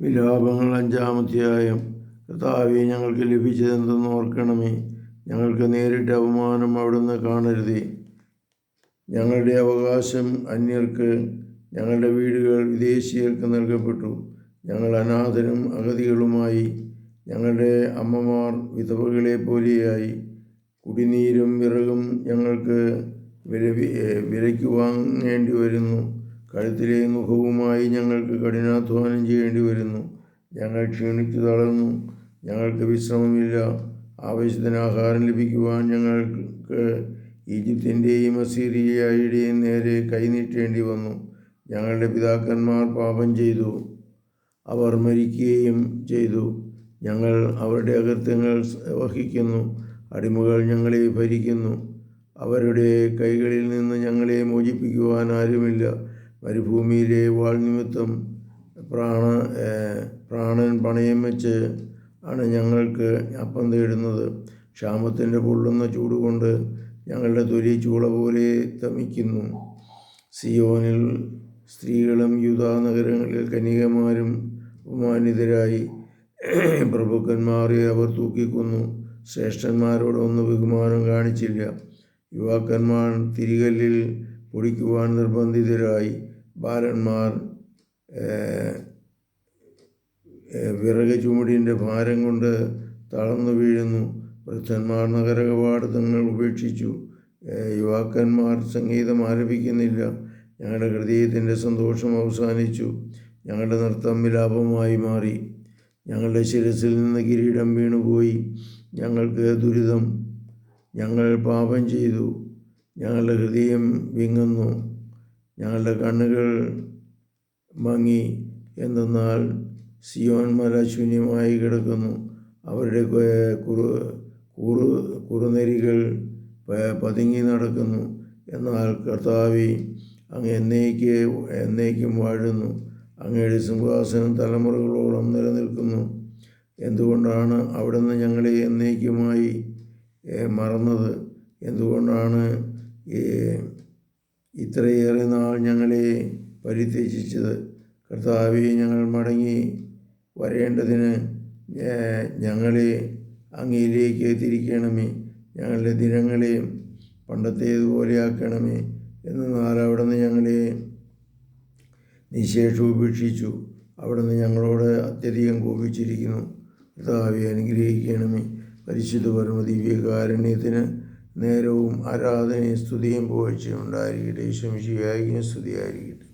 വിലാപങ്ങൾ അഞ്ചാമധ്യായം കർത്താവെ ഞങ്ങൾക്ക് ലഭിച്ചതെന്തെന്ന് ഓർക്കണമേ. ഞങ്ങൾക്ക് നേരിട്ട് അപമാനം അവിടുന്ന് കാണരുതേ. ഞങ്ങളുടെ അവകാശം അന്യർക്ക് ഞങ്ങളുടെ വീടുകൾ വിദേശീയർക്ക് നൽകപ്പെട്ടു. ഞങ്ങൾ അനാഥരും അഗതികളുമായി. ഞങ്ങളുടെ അമ്മമാർ വിധവകളെ പോലെയായി. കുടിനീരും വിറകും ഞങ്ങൾക്ക് വില വിലയ്ക്ക് വാങ്ങേണ്ടി വരുന്നു. കഴുത്തിലെ മുഖവുമായി ഞങ്ങൾക്ക് കഠിനാധ്വാനം ചെയ്യേണ്ടി വരുന്നു ഞങ്ങൾ ക്ഷീണിച്ചു തളർന്നു. ഞങ്ങൾക്ക് വിശ്രമമില്ല. ആവശ്യത്തിന് ആഹാരം ലഭിക്കുവാൻ ഞങ്ങൾക്ക് ഈജിപ്തിന്റെയും അസീറിയയുടെയും നേരെ കൈനീട്ടേണ്ടി വന്നു ഞങ്ങളുടെ പിതാക്കന്മാർ പാപം ചെയ്തു. അവർ മരിക്കുകയും ചെയ്തു. ഞങ്ങൾ അവരുടെ അകൃത്യങ്ങൾ വഹിക്കുന്നു. അടിമകൾ ഞങ്ങളെ ഭരിക്കുന്നു. അവരുടെ കൈകളിൽ നിന്ന് ഞങ്ങളെ മോചിപ്പിക്കുവാൻ ആരുമില്ല. മരുഭൂമിയിലെ വാൾ നിമിത്തം പ്രാണ പ്രാണൻ പണയം വെച്ച് ആണ് ഞങ്ങൾക്ക് അപ്പം തേടുന്നത്. ക്ഷാമത്തിന്റെ പൊള്ളുന്ന ചൂടുകൊണ്ട് ഞങ്ങളുടെ തൊലി ചൂള പോലെ തമിക്കുന്നു. സിയോനിൽ സ്ത്രീകളും യുധാ നഗരങ്ങളിൽ കന്യകമാരും അപമാനിതരായി പ്രഭുക്കന്മാരെ അവർ തൂക്കിക്കൊന്നു. ശ്രേഷ്ഠന്മാരോടൊന്നും ബഹുമാനം കാണിച്ചില്ല. യുവാക്കന്മാർ തിരികല്ലിൽ പൊടിക്കുവാൻ നിർബന്ധിതരായി. ബാലന്മാർ വിറക് ചുമടിന്റെ ഭാരം കൊണ്ട് തളർന്നു വീഴുന്നു. വൃദ്ധന്മാർ നഗരകവാടങ്ങൾ ഉപേക്ഷിച്ചു. യുവാക്കന്മാർ സംഗീതം ആരംഭിക്കുന്നില്ല. ഞങ്ങളുടെ ഹൃദയത്തിന്റെ സന്തോഷം അവസാനിച്ചു. ഞങ്ങളുടെ നൃത്തം വിലാപമായി മാറി. ഞങ്ങളുടെ ശിരസിൽ നിന്ന് കിരീടം വീണുപോയി. ഞങ്ങൾക്ക് ദുരിതം. ഞങ്ങൾ പാപം ചെയ്തു. ഞങ്ങളുടെ ഹൃദയം വിങ്ങുന്നു. ഞങ്ങളുടെ കണ്ണുകൾ മങ്ങി എന്തെന്നാൽ സിയോൻ മല ശൂന്യമായി കിടക്കുന്നു. അവരുടെ കുറു കുറു കുറുനരികൾ പതുങ്ങി നടക്കുന്നു. എന്നാൽ കർത്താവി അങ്ങ് എന്നേക്ക് എന്നേക്കും വാഴുന്നു. അങ്ങയുടെ സിംഹാസനം തലമുറകളോളം നിലനിൽക്കുന്നു. എന്തുകൊണ്ടാണ് അവിടുന്ന് ഞങ്ങളെ എന്നേക്കുമായി മറന്നത്? എന്തുകൊണ്ടാണ് ഇത്രയേറെ നാൾ ഞങ്ങളെ പരിത്യജിച്ചത്. കർത്താവെ ഞങ്ങൾ മടങ്ങി വരേണ്ടതിന് ഞങ്ങളെ അങ്ങയിലേക്ക് തിരിക്കണമേ. ഞങ്ങളുടെ ദിനങ്ങളെ പണ്ടത്തേതുപോലെ ആക്കണമേ എന്നാൽ അവിടുന്ന് ഞങ്ങളെ നിശേഷം ഉപേക്ഷിച്ചു. അവിടുന്ന് ഞങ്ങളോട് അത്യധികം കോപിച്ചിരിക്കുന്നു. കർത്താവെ അനുഗ്രഹിക്കണമേ. പരിശുദ്ധ പരമ ദിവ്യകാരുണ്യത്തിന് നേരവും ആരാധനയും സ്തുതിയും പോഴ്ചയും ഉണ്ടായിരിക്കട്ടെ. ഈശ്വമിശിയായിരിക്കും സ്തുതിയായിരിക്കട്ടെ.